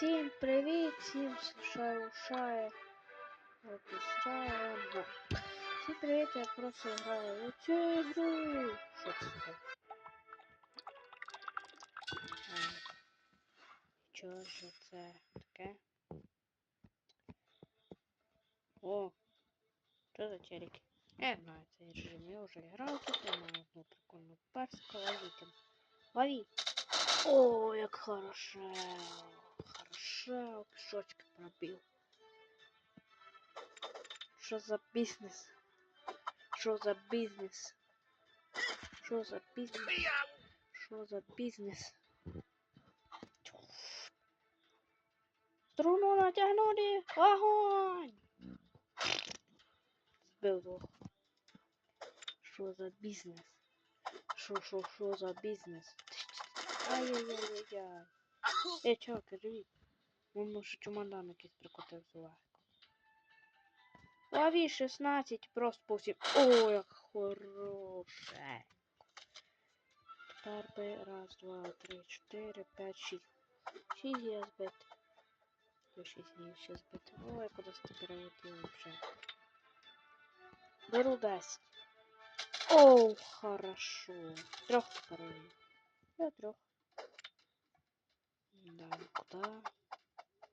Всім привіт, всім шарушає. Обісраємо. Всім привіт, я просто граю у цю ігру. Що це таке? А, Що ж це таке? О, що за челики? Я знаю цей режим, я вже грав тут, я маю одну прикольну персику, ловіть. Лови! О, як хорошо. Хорошо, кишочки пробил. Що за бізнес? Що за бізнес? Що за бізнес? Що за бізнес? Струну натягнули! Огонь! Збив двох. Що за бізнес? Що, що, що за бізнес? Ай-яй-яй-яй-яй. Е, чуваки, живіть. Він може чемодан якийсь прикотився легко. Лови 16 просто по всім. О, як хороше. Тепер би раз, два, три, чотири, п'ять, шість. Шість є збит. Yo шість є ще збити. Ой, кудись ти перелетів вже. Беру 10. О, хорошо. Трьох тепер. Я трьох. Да, куда?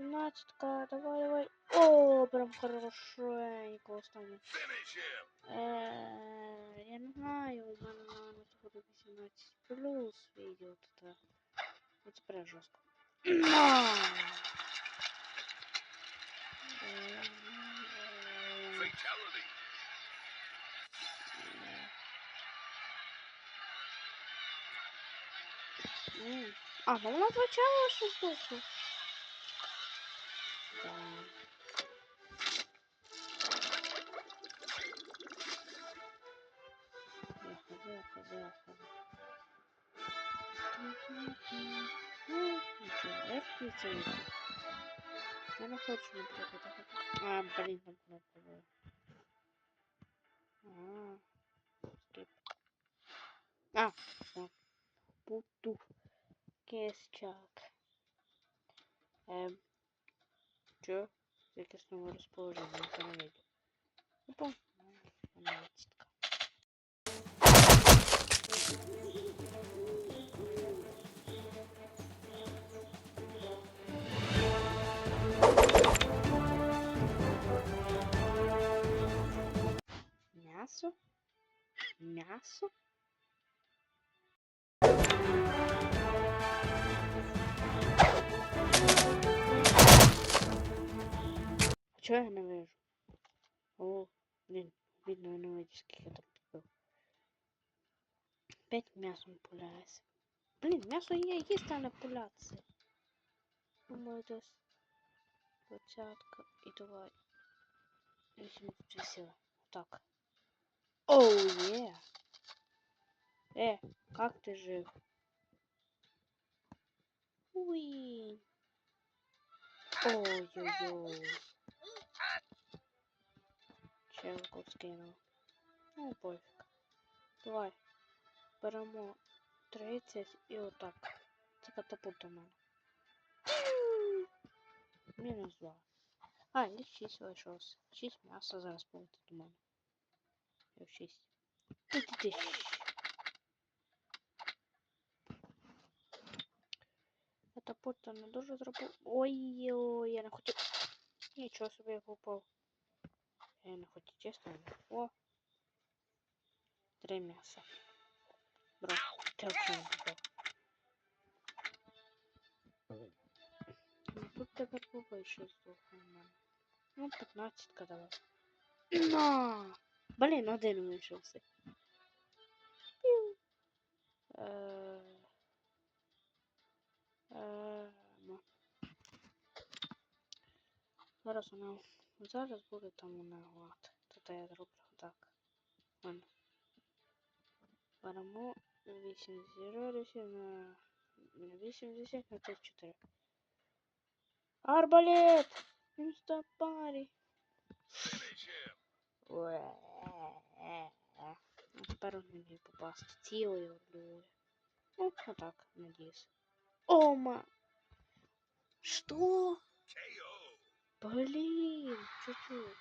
17 давай, давай. О, прям хорошенько останнє. Е, я не знаю, у мене на сходу 18 плюс відео тут. Це прям. М. А, ну вона почала щось духу. Ну, я. Я не хочу, наприклад. А, блін, там кнопка була. А, скип. А, так. Буду. Кестчак. Ем. Чё? Якесь нове розположення, це не вийде. Опа. Дванадцятка. М'ясо? М'ясо? А чого я не вижу? О, блін, видно, я не вижу, скільки я там підбив. Опять м'ясом пуляється. Блін, м'ясо є, їсти, а не пулятися. Думаю, десь двадцятка і давай. Вісім сила. Так. Оу, є. Э, как ты жив? Уи. Ой-ой-ой. Челку скинув. Ну, пофіг. Давай. Беремо 30 і отак. Це катапульт у мене. Мінус 2. А, і 6 лишилось. 6 м'яса зараз полетить у мене. Я 6. Ти-ти-ти. Катапульта не дуже зробив. Ой-ой, я не хотів. Нічого собі я попав. Я не хотів, чесно. О. Три м'яса. трапило. Ну, тут тепер Буба еще здохла. Ну, 15 давай. Но! Блін, один вийшовся. Зараз э, э, ну. ну, вона. Зараз будет там у вона лад. Тут я зроблю так. Вон. Беремо 80 на 80 на 34. Арбалет! Инстапари! А теперь он мне попался. Тело его дует. Ну, вот так, надеюсь. Ома! Что? Блин, чуть-чуть.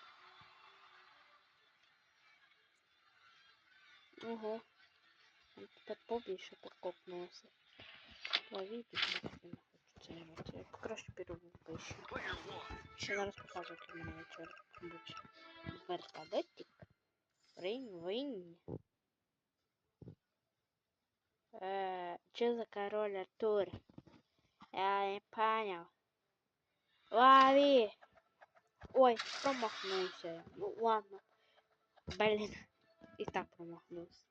Ого. -чуть. Под попе еще подкопнулся. Лови, не хочу заниматься. Я покрашу пирогу поищу. Сейчас покажу, как у меня черт. Веркадетик. Рейн, Вейн. Э, Че за король Артур? Я не понял. Лови! Ой, промахнулся. Ну ладно. Блин, и так промахнулся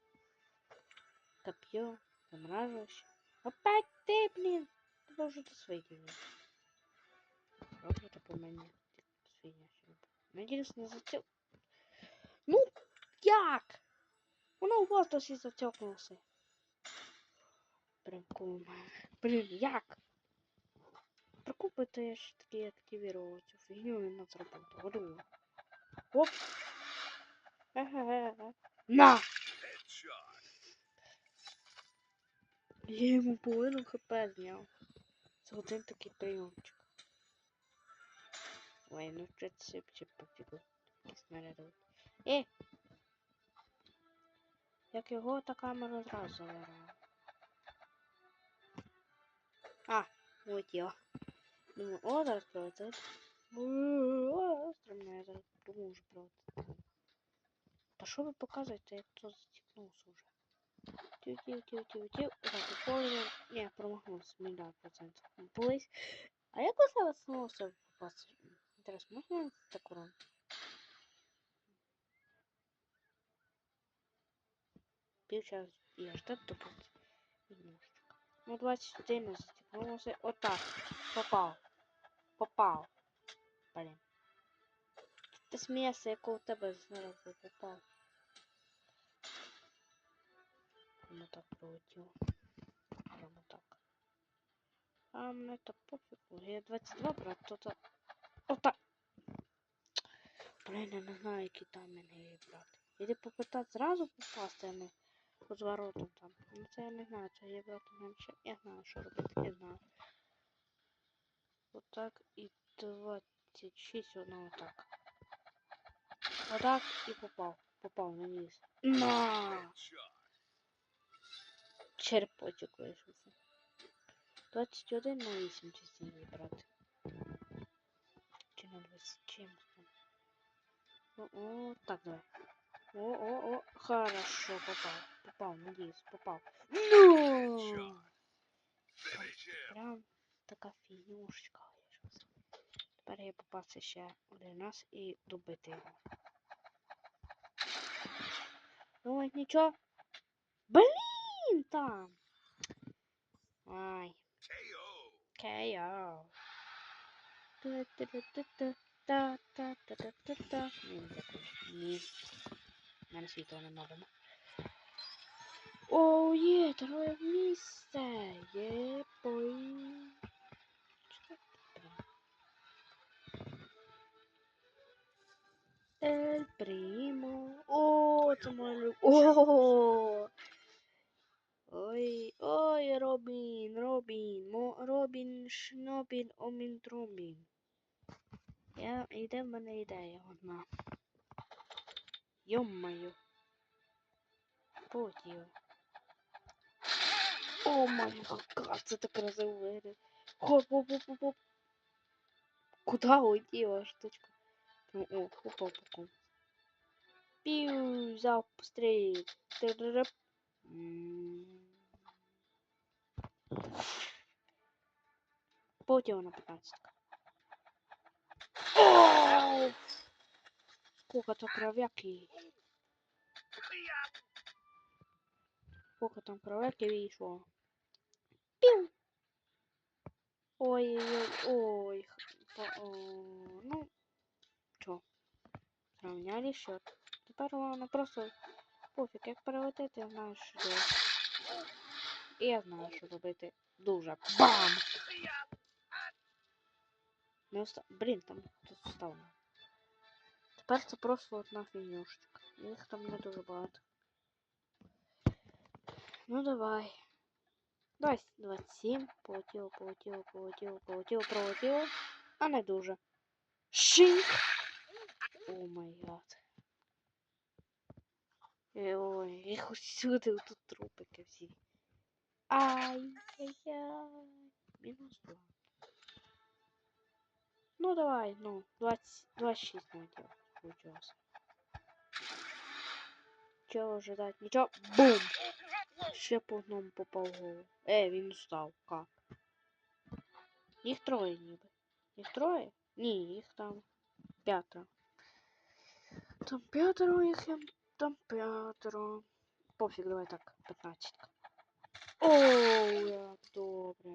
Копье, замораживающее. Опять ты, блин. Ты должен ты свои делать. Вот это по мне. Свинья. Надеюсь, не затек. Ну, як? Воно у вас досі затекнулося. Прям кум. Блін, як? Прокупити я ж таки активірував цю фігню і на зробити. Году. Оп. Ага. На! Я йому половину хп зняв. Це один такий прийомчик. Ой, ну це це пофігу. Снаряду. Е! Як його та камера зразу завирала. А, от я. Думаю, о, зараз прилетить. О, стремно, я зараз поможу прилетити. Та що ви показуєте, як то застікнувся вже? Тю-тю-тю-тю-тю. Так, повинен... Ні, промахнувся, мільярд процентів. Колись. А як усе висунувся в попасти? Інтерес, можна таку ран? Півчас я ж так тупить. Ну, 2014, промовився. Отак. Попав. Попав. Блін. Ти смієшся, як у тебе зараз попав. Ну так пролетіло. Прямо так. А мене то пофігу. Я 22 брат, то то... Отак. Блин, я не знаю, які там мене є брати. Іди попитати зразу попасти, а не з воротом там. Ну це я не знаю, це є брати менше. Я знаю, що робити, я знаю. Отак і 26 воно отак. Отак і попав. Попав на низ. На! Черпочок вийшовся. 21 на 8 частин вибрати. Чи на 20 чимось там. О, о, так, давай. О, о, о, хорошо, попал. Попал, надеюсь, попал. Ну! Прям така фігнюшечка вийшла. Тепер я попався ще один раз і добити його. Ой, нічого. Блін, там. Ай. KO. Та-та-та-та-та-та-та-та-та. Ні, дякую. Ні. У мене світло не можемо. О, є, друге місце. Є, бой. Ель Примо. О, це моя люб... О! Ой, ой, Робін, Робін, Мо, Робін, Шнобін, Омін, Тромбін. Я, іде в мене ідея одна. Йо-моє. Потів. О май гад, це так красиво виглядає. Хоп, хоп, хоп, хоп, хоп. Куда улетела штучка? Ну, о, попал потом. Пиу, запустрей. Тырырып. М. Полдела на 15. О! Сколько то кровяки. Сколько там кровяки вышло. Пиу. Ой, ой, ой. Ну, что? Сравняли счет. Теперь ладно, просто пофиг, как про вот это что делать І я знаю, що робити. Дуже. Бам! Не оста... Блін, там тут вставлено. Тепер це просто одна фігнюшечка. Їх там не дуже багато. Ну давай. Давай 27. Полетіло, полетіло, полетіло, полетіло, пролетіло. А не дуже. Шинк! О май гад. Е, Ой, їх усюди тут трупики всі. Ай-яй-яй. Мінус два. Ну давай, ну, 20, 26 надел получилось. Чего ожидать? Ничего. Бум! Ще по одному попав в голову. Е, він устав. Как? Їх троє ніби. Їх троє? Ні, їх там п'ятеро. Там п'ятеро їх, є, там п'ятеро. Пофіг, давай так, 15. Оу, як добре.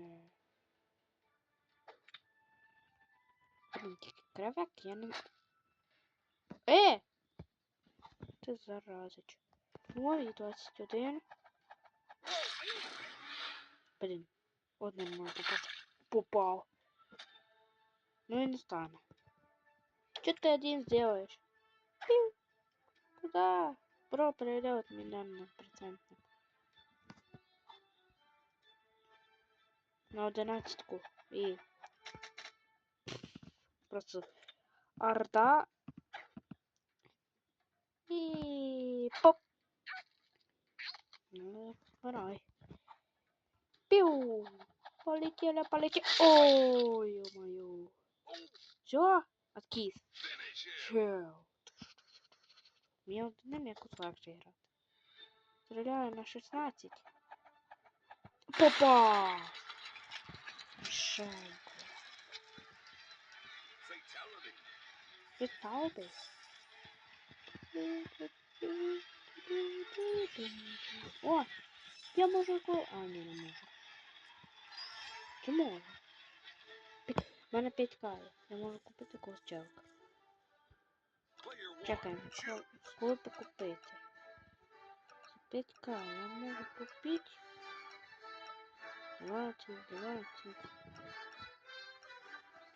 Блін, тільки кривяк, я не... Е! Ти заразич. Ой, 21. Блін, одним можу попасти. Попав. Ну и не стану. Что ты один сделаешь? Пиу. Куда? Бро, перелет меня на процентно. На одинадцятку. И просто орда. И поп. Ну, давай. Пиу. Полетели, полетели. Ой, ё-моё. Все? Откис. Чел. Мне вот на меня легче играть. Стреляю на 16. Попа! Шайку. Фаталити. О! Я можу ко... А, ні, не можу. Чи можу? Пі- В мене 5 к є. Я можу купити когось челка. Чекаємо, що коли б купити? За 5 к я можу купити. 20, 20.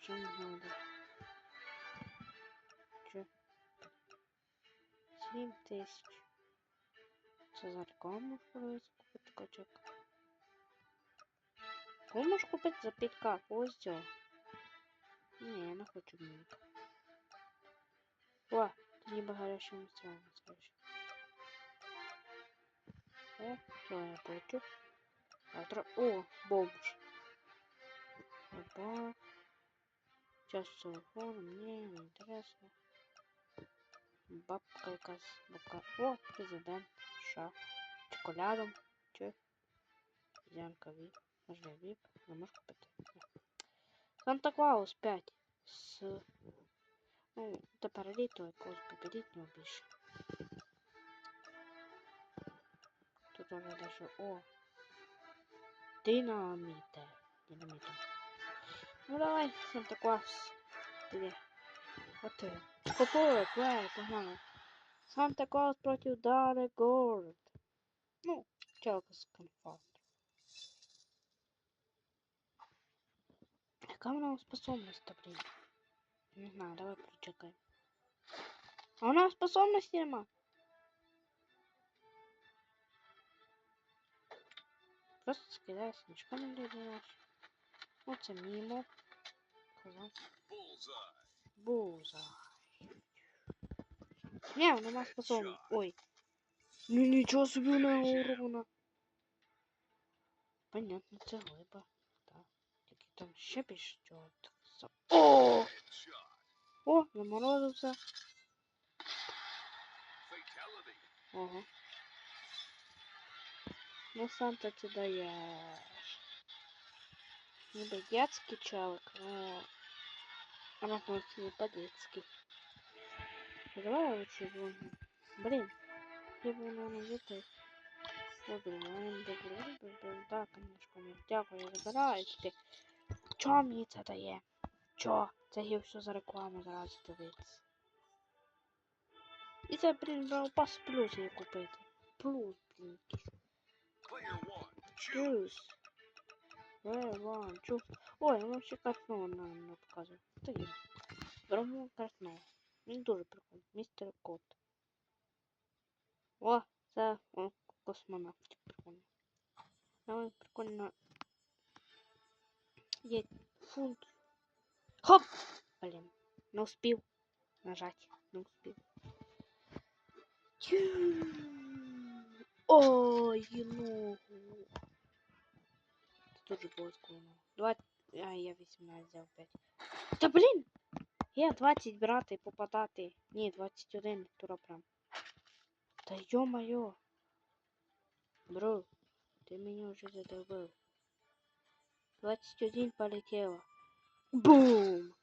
Що не надо? Че? 7 тисяч. Це за рекламу можу купити качок. Кого можеш купити за 5к? Ось цього. Ні, я не хочу мені. О, ти ніби гарячим місцем скажеш. О, то я получу. Завтра... О, бомж. Опа. Сейчас с телефоном, мне не интересно. Бабка якась, бабка. О, президент. Ша. Чоколядом. Че? Янка вип. Можна вип. Не можеш купити. Санта Клаус 5. С... Ну, тепер літо якогось побідітнього більше. Тут уже даже... О! Динаміте. Динаміте. Ну давай, Санта Клаус. Тебе. Вот ты. Купуй, давай, погнали. Санта Клаус против Дары Город. Ну, челка с комфортом. Яка у нас способность-то, блин? Не знаю, давай прочекаем. А у нас способности нема. Просто скидаєш, нічого не додаєш. Оце мімо. Казав. Буза. Не, нема способності. Ой. Ну нічого собі у нього урона. Понятно, це глиба. Так. Тільки там ще більше чого. так за- О! О, заморозився. Ого. Ну, Санта ти даєш. Ніби детський чалик, но... Она просто не по-детски. Давай я лучше его... Блин. Я бы, наверное, где-то... Выбираем, выбираем, выбираем. Да, конечно, не дякую, я забираю тебе. Чо мені це дає? Чо? Це є все за рекламу зараз дивитися. І це, блін, запас плюс її купити. Плюс, блін, якийсь. Плюс. Е, ван, чув. Ой, воно ще картного нам не показує. Та є. Беремо картного. Він дуже прикольний. Містер Кот. О, це о, космонавт. Прикольно. Але прикольно. Є фунт. Хоп! Блін, не успів нажать. Не успів. Тю. Ой, ногу. Це дуже було складно. 20... А, я 18 взяв 5. Та блін! Я 20 брати і попадати. Ні, 21 тура прям. Та ё-моё. Бро, ты меня уже задолбал. 21 полетело. Бум!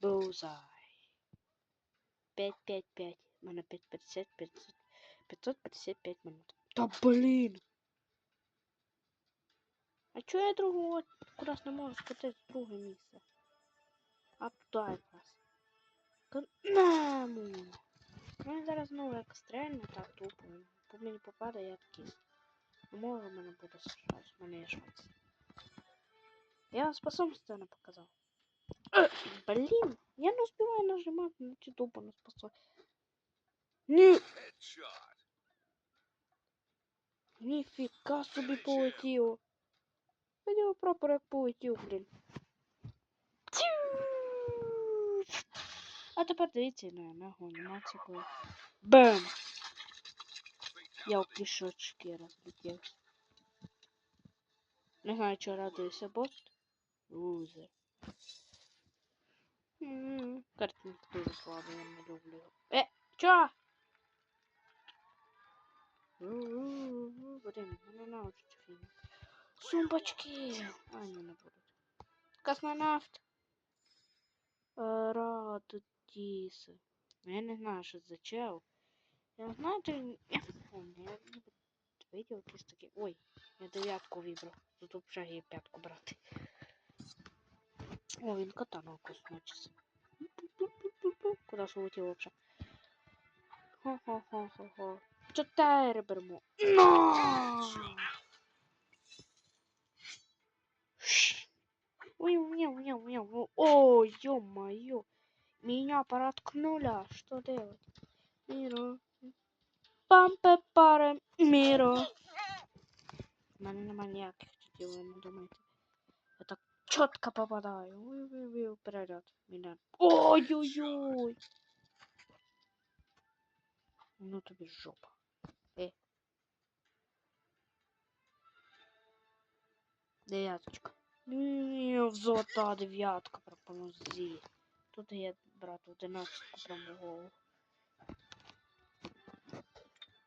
Булзай. 5-5-5. У мене 550, 500, 555 минут. Та блін! А чого я другого кудись не можу скотити в друге місце? А туди якраз. Канаму! Ну і зараз знову як стрельне, так тупо. По мені попаде, я такий. Ну, Може в мене буде шанс, в мене є шанс. Я вам способності не показав. Е, Блін, я не успіваю нажимати на цю тупо на способність. Ні, ніфіга собі полетіло. Хотів прапор як полетів. А тепер дивіться на ногу анімацію, Бем! Я у кишочки розлетів. Не знаю, чого радуюся бот. Лузер. Картинка дуже слабая, я не люблю. Е, чо? У-у-у, мене научить фігню. Сумбочки! А, ні, не будуть. Космонавт. Е, Ну, Я не знаю, що за чел. Я знаю, то я не помню. Я не видів якісь такі. Ой, я дев'ятку вибрав. Тут взагалі є п'ятку брати. О, він катану космочиться. Куда ж улетів вообще? Хо-хо-хо-хо-хо. Чотири беремо. Но! ё-моё. Меня проткнули. Что делать? Миро. Пампе паре миро. У мене нема ніяких чутів, ви не думайте. Я так чітко попадаю. Ой-ой-ой, перельот. Меня. Ой-ой-ой. Ну тобі жопа. Е. Дев'яточка. Золота дев'ятка пропонує. Тут я брат одинадцятку прямо в голову.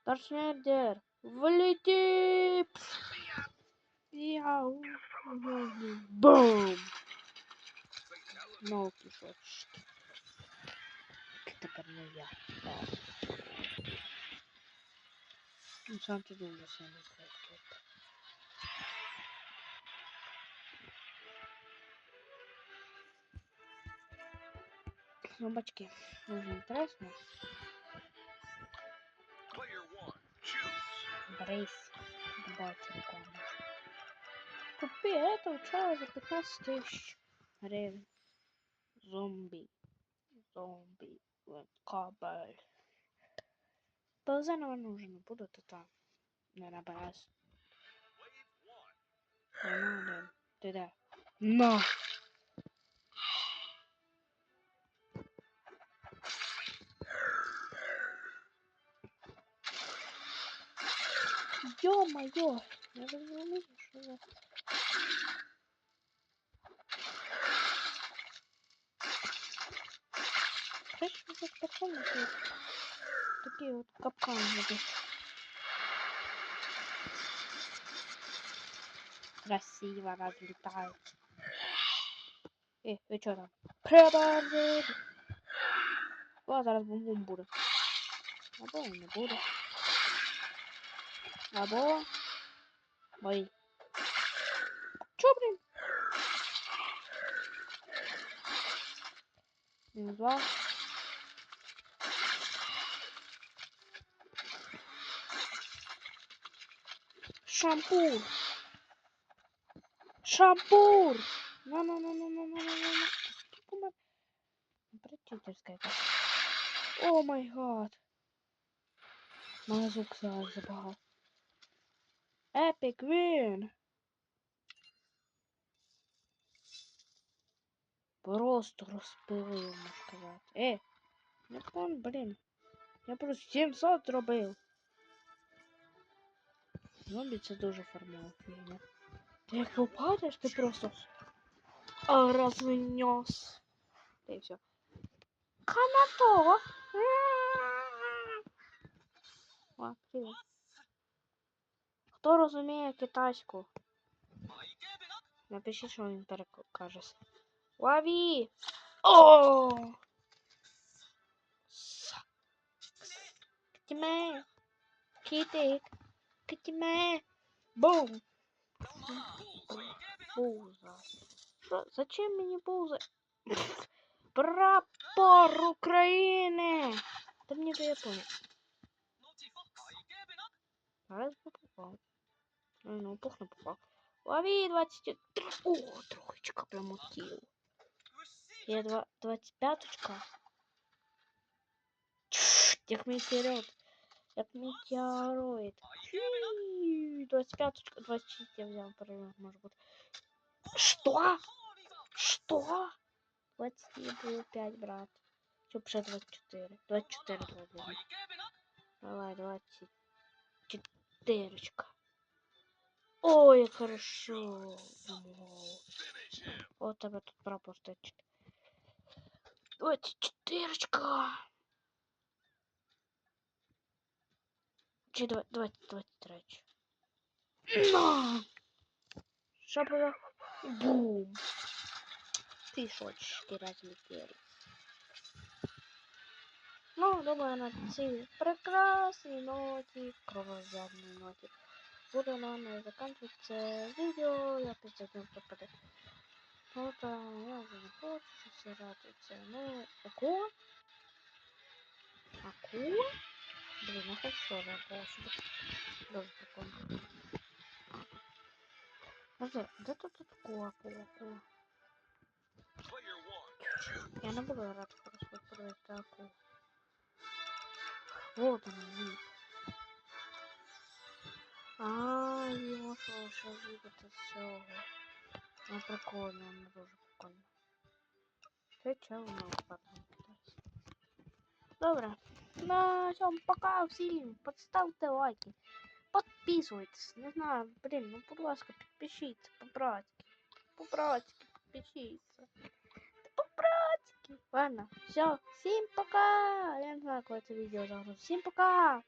Даршнердер, влети! Яу. Бум! Ну, кишочки. Тепер не я. Ну, сам ти думаєш, я не знаю. Собачки, дуже інтересно. Брейс. Добавьте рекламу. Купи этого чая за 15 тысяч гривен. Зомби. Зомби. Кабель. Ползанова нужен буду то там. Не набираюсь. Ну, да. Ты да. Но. Ё-моё! Я даже не увидел, что за... Раньше вот прикольно было. Такие вот капканы вот Красиво разлетают. Э, вы чё там? Приборы! О, зараз бум-бум буде. Або і не буде. Або. Ой. чё блин, Мінус два. Шампур. Шампур. На, на, на, на, на, на, на, на. Помер. Притютерская. О май гад. Мазук зараз забагато. Epic win. Просто розпилив, можна сказати. Е, ну кон, блін. Я просто 700 зробив. Зомбі це дуже формова фігня. Ти як попадеш, ти просто а, розвинес. Та й все. Канато! О, привіт. Хто розуміє китайську? Напишіть, що він перекаже. Лови! О! Китиме! Китик! Китиме! Бум! Пузо. Що? Зачем мені пузо? Прапор України! Та мені до Японії. Зараз би попав. Ну, пух попав. Лови 20... О, троечка прям утил. Я два... 25-очка. Як метеорит. Як метеороид. 25-очка. 26 я взял, например, может быть. Что? Что? 20 было 5, брат. Что, уже 24? 24 давай. Давай, 24. Ой, хорошо. Вот об этот пропуск. Вот четырочка. Че, давай, давай, давай, трач. На! Шапка. Бум. Ты хочешь терять метель. Ну, думаю, на цели прекрасные нотик, кровозадный нотик буду нами заканчиваться видео. Я пиздец пропаду. Вот, а, я уже не хочу, все радуются. Ну, акула? Акула? Блин, я хочу работать. Тоже прикольно. Подожди, где тут акула, акула, акула? Я не буду рад просто подивитися акулу. Вот он, вид. А, его что, что видит все. Ну, прикольно, он дуже прикольно. Це чел на потом кидайся. Добре. На всем пока всім. Подставте лайки. Подписывайтесь. Не знаю, блин, ну, будь ласка, підпишіться по-братськи. По-братськи підпишіться. По-братськи. Ладно, все. Всім пока. Я не знаю, коли це відео загрузить. Всім пока.